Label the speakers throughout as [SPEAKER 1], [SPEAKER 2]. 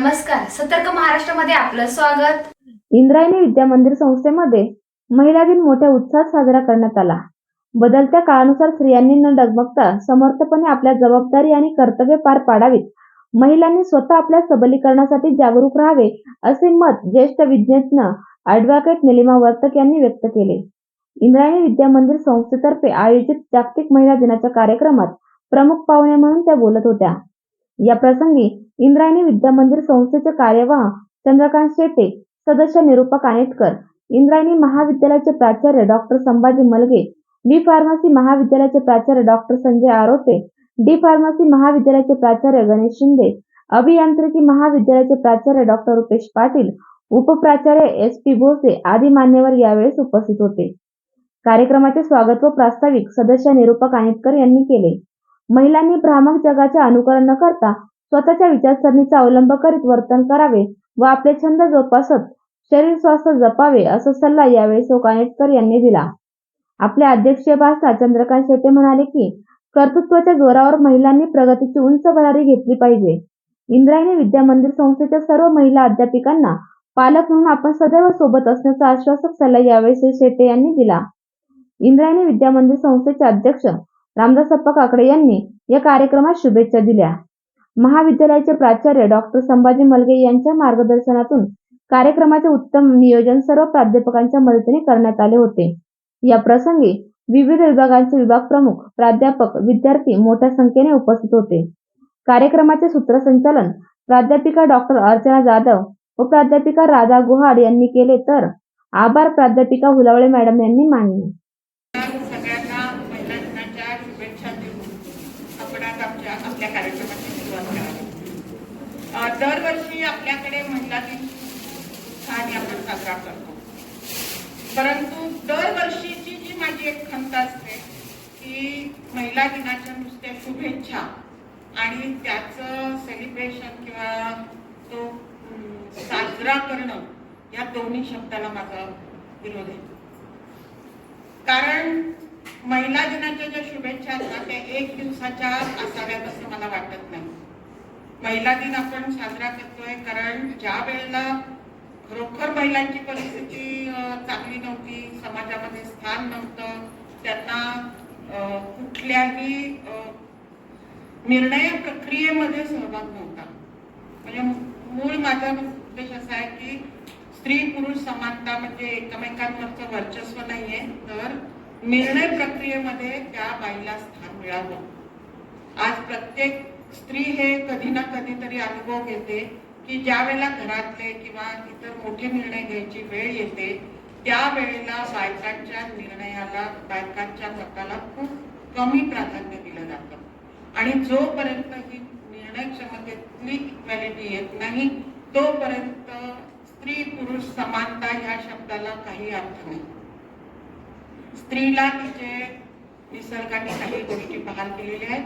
[SPEAKER 1] नमस्कार. सतर्क महाराष्ट्रामध्ये आपलं स्वागत.
[SPEAKER 2] इंद्रायणी विद्या मंदिर संस्थेमध्ये महिला दिन मोठ्या उत्साहात साजरा करण्यात आला. बदलत्या काळानुसार स्त्रियांनी न डगमगता समर्थपणे आपल्या जबाबदारी आणि कर्तव्य पार पाडावीत. महिलांनी स्वतः आपल्या सबलीकरणासाठी जागरूक राहावे असे मत ज्येष्ठ विज्ञज्ञ ॲडव्होकेट निलिमा वर्तक यांनी व्यक्त केले. इंद्रायणी विद्या मंदिर संस्थेतर्फे आयोजित जागतिक महिला दिनाच्या कार्यक्रमात प्रमुख पाहुणे म्हणून त्या बोलत होत्या. या प्रसंगी इंद्रायणी विद्या मंदिर संस्थेचे कार्यवाह चंद्रकांत शेटे सदस्य निरूपा कानेटकर इंद्रायणी महाविद्यालयाचे प्राचार्य doctor Sambhaji Malage B pharmacy महाविद्यालयाचे प्राचार्य doctor Sanjay Arote D pharmacy महाविद्यालयाचे प्राचार्य गणेश शिंदे अभियांत्रिकी महाविद्यालयाचे प्राचार्य डॉक्टर रुपेश पाटील उपप्राचार्य एस पी भोसे आदी मान्यवर यावेळेस उपस्थित होते. कार्यक्रमाचे स्वागत व प्रास्ताविक सदस्य निरूपा कानेटकर यांनी केले. महिलांनी भ्रामक जगाचे अनुकरण न करता स्वतःच्या विचारसरणीचा अवलंब करीत वर्तन करावे व आपले छंद जोपासत शरीर स्वास्थ्य जपावे असा सल्ला यावेळी सोकानेटकर यांनी दिला. आपल्या अध्यक्षीय भाषणात चंद्रकांत शेटे म्हणाले की कर्तृत्वाच्या जोरावर महिलांनी प्रगतीची उंच भरारी घेतली पाहिजे. इंद्रायणी विद्या मंदिर संस्थेच्या सर्व महिला अध्यापिकांना पालक म्हणून आपण सदैव सोबत असण्याचा आश्वासक सल्ला यावेळी श्री शेट्टे यांनी दिला. इंद्रायणी विद्या मंदिर संस्थेचे अध्यक्ष रामदासप्पा काकडे यांनी या कार्यक्रमात शुभेच्छा दिल्या. महाविद्यालयाचे प्राचार्य डॉक्टर संभाजी मलगे यांच्या मार्गदर्शनातून कार्यक्रमाचे उत्तम नियोजन सर्व प्राध्यापकांच्या मदतीने करण्यात आले होते. या प्रसंगी विविध विभागांचे विभाग प्रमुख प्राध्यापक विद्यार्थी मोठ्या संख्येने उपस्थित होते. कार्यक्रमाचे सूत्रसंचालन प्राध्यापिका डॉक्टर अर्चना जाधव व प्राध्यापिका राधा गुहाड यांनी केले तर आभार प्राध्यापिका हुलावळे मॅडम यांनी मानले
[SPEAKER 3] सगळ्यांना महिला दिनाच्या शुभेच्छा देऊन आपण आज आमच्या आपल्या कार्यक्रमाची सुरुवात करावी अ, दरवर्षी आपल्याकडे महिला दिन छान आपण साजरा करतो. परंतु दरवर्षीची जी माझी एक खंत असते की महिला दिनाच्या नुसत्या शुभेच्छा आणि त्याचं सेलिब्रेशन किंवा तो साजरा करणं या दोन्ही शब्दाला माझा विरोध आहे. कारण महिला दिनाच्या ज्या शुभेच्छा असतात त्या एक दिवसाच्या असाव्यात असं मला वाटत नाही. महिला दिन आपण साजरा करतोय कारण ज्या वेळेला खरोखर महिलांची परिस्थिती चांगली नव्हती समाजामध्ये स्थान नव्हतं त्यांना कुठल्याही निर्णय प्रक्रियेमध्ये सहभाग नव्हता. म्हणजे मूळ माझा उद्देश असा आहे की स्त्री पुरुष समानता म्हणजे एकमेकांवरचं वर्चस्व नाहीये तर निर्णय प्रक्रियेमध्ये त्या बाईला स्थान मिळावं. आज प्रत्येक स्त्री हे कधी ना कधीतरी अनुभव घेते की ज्या वेळेला घरातले किंवा इतर मोठे निर्णय घ्यायची वेळ येते त्या वेळेला बायकांच्या निर्णयाला बायकांच्या मताला खूप कमी प्राधान्य दिलं जातं. आणि जोपर्यंत ही निर्णय क्षमतेतली इक्वॅलिटी येत नाही तोपर्यंत स्त्री पुरुष समानता या शब्दाला काही अर्थ नाही. स्त्रीला तिचे निसर्गाने काही गोष्टी बहाल केलेल्या आहेत.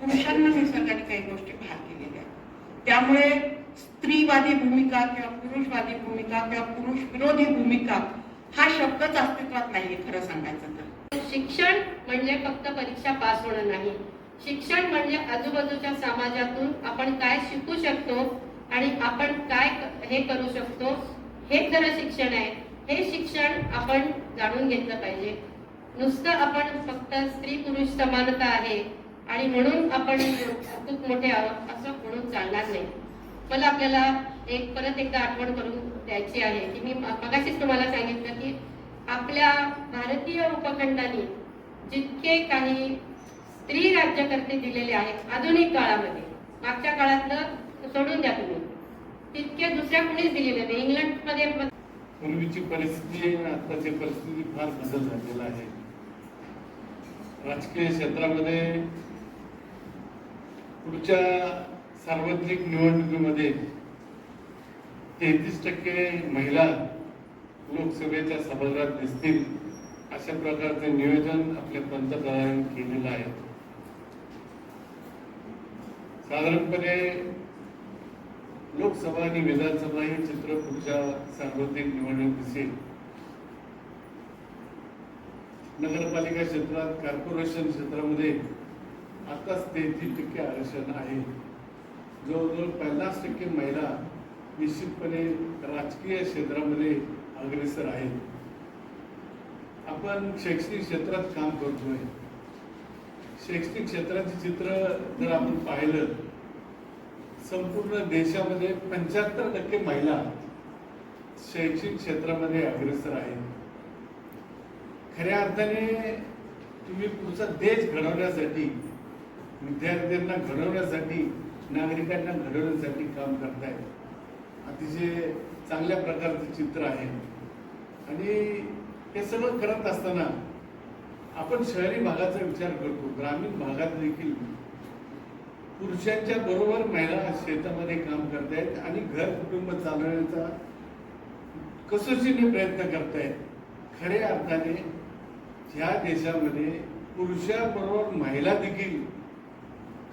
[SPEAKER 3] पुरुषांना निसर्गाने काही गोष्टी भाग केलेल्या आहेत. त्यामुळे स्त्रीवादी भूमिका किंवा पुरुषवादी भूमिका किंवा पुरुष विरोधी भूमिका हा शब्दच अस्तित्वात नाहीये खरं सांगायचं तर.
[SPEAKER 4] शिक्षण म्हणजे फक्त परीक्षा पास होणं नाही. शिक्षण म्हणजे आजूबाजूच्या समाजातून आपण काय शिकू शकतो आणि आपण काय हे करू शकतो हे खरं शिक्षण आहे. हे शिक्षण आपण जाणून घेतलं पाहिजे. नुसतं आपण फक्त स्त्री पुरुष समानता आहे. आणि म्हणून आपण खूप मोठे आहोत असं म्हणून चालणार नाही. मला आपल्याला एक परत एकदा आठवण करून द्यायची आहे की मी मगाशीच तुम्हाला सांगितलं की आपल्या भारतीय उपखंडाने जितके काही स्त्री राज्यकर्ते दिलेले आहेत आधुनिक काळामध्ये मागच्या काळातलं सोडून द्या तुम्ही. तितके दुसऱ्या कुणीच दिलेले नाही. इंग्लंडमध्ये मध्ये
[SPEAKER 5] पूर्वीची परिस्थिती आणि आताची परिस्थिती फार बदल झालेला आहे. राजकीय क्षेत्रामध्ये पुढच्या सार्वत्रिक निवडणुकीमध्ये तेहतीस टक्के महिला लोकसभेच्या सभागृहात दिसतील अशा प्रकारचे नियोजन आपल्या पंतप्रधानांनी केलेलं आहे. साधारणपणे लोकसभा आणि विधानसभा हे चित्र पुढच्या सार्वत्रिक निवडणूक दिसेल. नगरपालिका क्षेत्रात कॉर्पोरेशन क्षेत्रामध्ये आताच तेहतीस टक्के आरक्षण आहे. जवळजवळ पन्नास टक्के महिला निश्चितपणे राजकीय क्षेत्रामध्ये अग्रेसर आहेत. आपण शैक्षणिक क्षेत्रात काम करतोय. शैक्षणिक क्षेत्राचे चित्र जर आपण पाहिलं संपूर्ण देशामध्ये पंच्याहत्तर टक्के महिला शैक्षणिक क्षेत्रामध्ये अग्रेसर आहेत. खऱ्या अर्थाने तुम्ही पुढचा देश घडवण्यासाठी विद्यार्थ्यांना घडवण्यासाठी नागरिकांना घडवण्यासाठी काम करतायत अतिशय चांगल्या प्रकारचं चित्र आहे. आणि हे सगळं करत असताना आपण शहरी भागाचा विचार करतो. ग्रामीण भागात देखील पुरुषांच्या बरोबर महिला शेतामध्ये काम करतायत आणि घर कुटुंब चालवण्याचा कसोशीने प्रयत्न करतायत. खऱ्या अर्थाने ह्या देशामध्ये पुरुषाबरोबर महिला देखील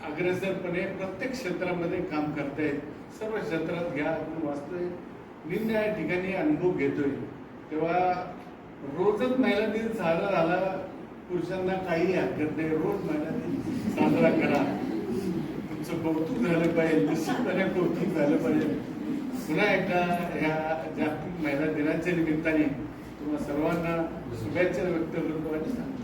[SPEAKER 5] अग्रेसरपणे प्रत्येक क्षेत्रामध्ये काम करतायत. सर्व क्षेत्रात घ्या आपण वाचतोय. निरनिराळ्या ठिकाणी अनुभव घेतोय. तेव्हा रोजच महिला दिन साजरा झाला पुरुषांना काही हरकत नाही. रोज महिला दिन साजरा करा. तुमचं कौतुक झालं पाहिजे निश्चितपणे कौतुक झालं पाहिजे. पुन्हा एकदा ह्या जागतिक महिला दिनाच्या निमित्ताने तुम्हा सर्वांना शुभेच्छा व्यक्त करतो आणि सांगतो.